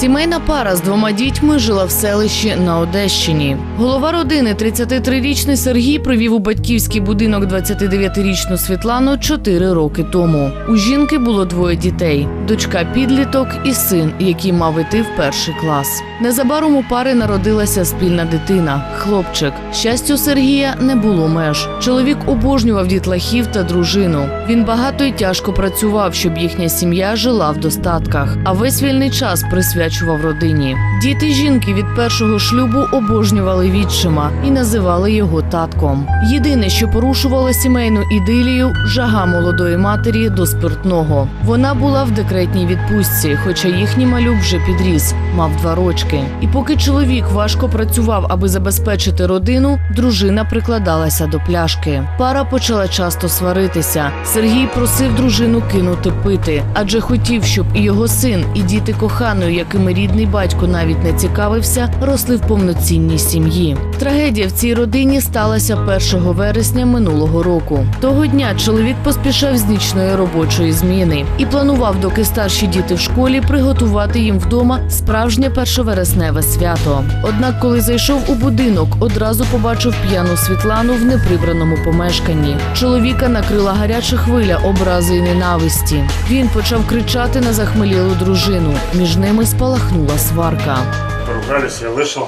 Сімейна пара з двома дітьми жила в селищі на Одещині. Голова родини, 33-річний Сергій, привів у батьківський будинок 29-річну Світлану 4 роки тому. У жінки було двоє дітей: дочка підліток і син, який мав іти в перший клас. Незабаром у пари народилася спільна дитина, хлопчик. Щастю Сергія не було меж. Чоловік обожнював дітлахів та дружину. Він багато і тяжко працював, щоб їхня сім'я жила в достатках, а весь вільний час присвячував родині. Діти жінки від першого шлюбу обожнювали відчима і називали його татком. Єдине, що порушувало сімейну ідилію, жага молодої матері до спиртного. Вона була в декретній відпустці, хоча їхній малюк вже підріс, мав два рочки. І поки чоловік важко працював, аби забезпечити родину, дружина прикладалася до пляшки. Пара почала часто сваритися. Сергій просив дружину кинути пити, адже хотів, щоб і його син, і діти коханої, якими рідний батько навіть не цікавився, росли в повноцінній сім'ї. Трагедія в цій родині сталася 1 вересня минулого року. Того дня чоловік поспішав з нічної робочої зміни і планував, доки старші діти в школі, приготувати їм вдома справжнє першовересневе свято. Однак, коли зайшов у будинок, одразу побачив п'яну Світлану в неприбраному помешканні. Чоловіка накрила гаряча хвиля образи і ненависті. Він почав кричати на захмелілу дружину. Між ними спалахнула сварка. Поругались, я вышел.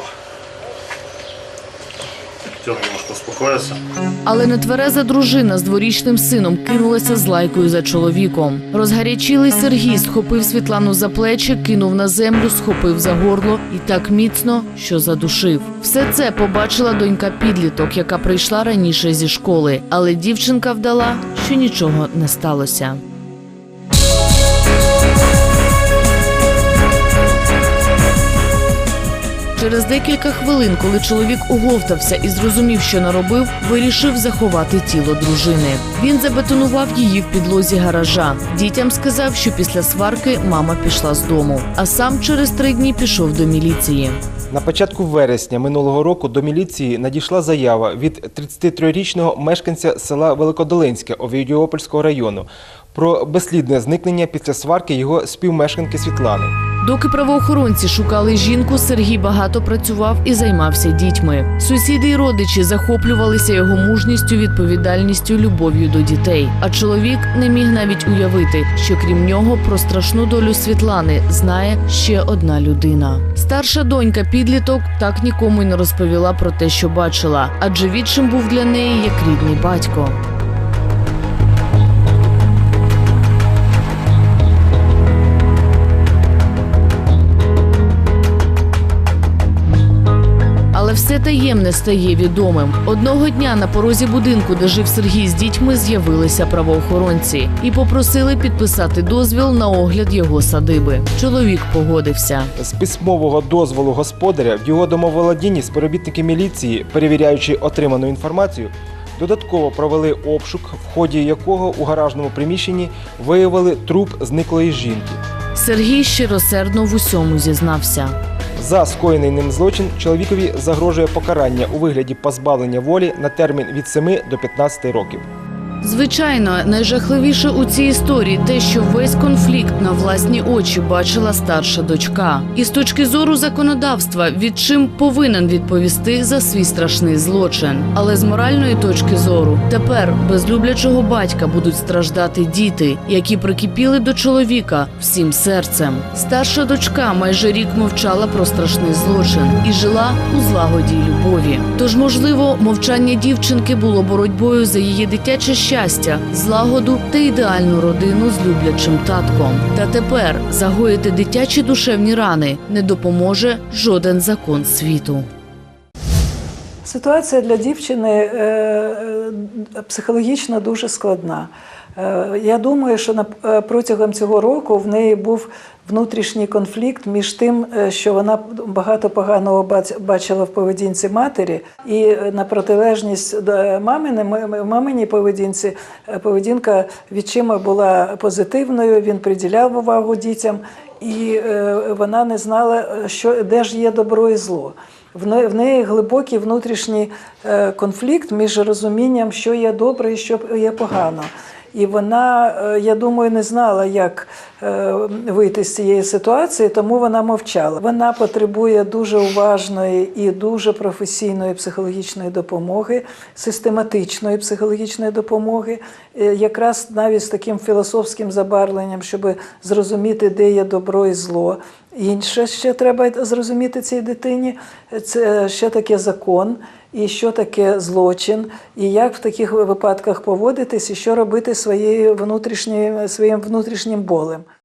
Хотел немножко успокоиться. Але нетвереза дружина з дворічним сином кинулася з лайкою за чоловіком. Розгарячілий Сергій схопив Світлану за плечі, кинув на землю, схопив за горло і так міцно, що задушив. Все це побачила донька підліток, яка прийшла раніше зі школи, але дівчинка вдала, що нічого не сталося. Через декілька хвилин, коли чоловік оговтався і зрозумів, що наробив, вирішив заховати тіло дружини. Він забетонував її в підлозі гаража. Дітям сказав, що після сварки мама пішла з дому, а сам через три дні пішов до міліції. На початку вересня минулого року до міліції надійшла заява від 33-річного мешканця села Великодолинське Овідіопольського району про безслідне зникнення після сварки його співмешканки Світлани. Доки правоохоронці шукали жінку, Сергій багато працював і займався дітьми. Сусіди й родичі захоплювалися його мужністю, відповідальністю, любов'ю до дітей. А чоловік не міг навіть уявити, що крім нього про страшну долю Світлани знає ще одна людина. Старша донька підліток так нікому й не розповіла про те, що бачила, адже відчим був для неї як рідний батько. Все таємне стає відомим. Одного дня на порозі будинку, де жив Сергій з дітьми, з'явилися правоохоронці і попросили підписати дозвіл на огляд його садиби. Чоловік погодився. З письмового дозволу господаря в його домоволодінні співробітники міліції, перевіряючи отриману інформацію, додатково провели обшук, в ході якого у гаражному приміщенні виявили труп зниклої жінки. Сергій щиросердно в усьому зізнався. За скоєний ним злочин чоловікові загрожує покарання у вигляді позбавлення волі на термін від 7 до 15 років. Звичайно, найжахливіше у цій історії те, що весь конфлікт на власні очі бачила старша дочка. І з точки зору законодавства, відчим повинен відповісти за свій страшний злочин. Але з моральної точки зору, тепер без люблячого батька будуть страждати діти, які прикипіли до чоловіка всім серцем. Старша дочка майже рік мовчала про страшний злочин і жила у злагоді й любові. Тож, можливо, мовчання дівчинки було боротьбою за її дитяче щастя, злагоду та ідеальну родину з люблячим татком. Та тепер загоїти дитячі душевні рани не допоможе жоден закон світу. Ситуація для дівчини е, е, психологічно дуже складна. Е, Я думаю, що протягом цього року в неї був внутрішній конфлікт між тим, що вона багато поганого бачила в поведінці матері, і на протилежність до мамини, маминій поведінці, поведінка відчима була позитивною, він приділяв увагу дітям, і е, вона не знала, що, де ж є добро і зло. В неї глибокий внутрішній е, конфлікт між розумінням, що є добре і що є погано. І вона, е, я думаю, не знала, як е, вийти з цієї ситуації, тому вона мовчала. Вона потребує дуже уважної і дуже професійної психологічної допомоги, систематичної психологічної допомоги, е, якраз навіть з таким філософським забарвленням, щоб зрозуміти, де є добро і зло. Інше ще треба зрозуміти цій дитині. Це ще таке закон, і що таке злочин, і як в таких випадках поводитись, і що робити своєю внутрішньою своїм внутрішнім болем.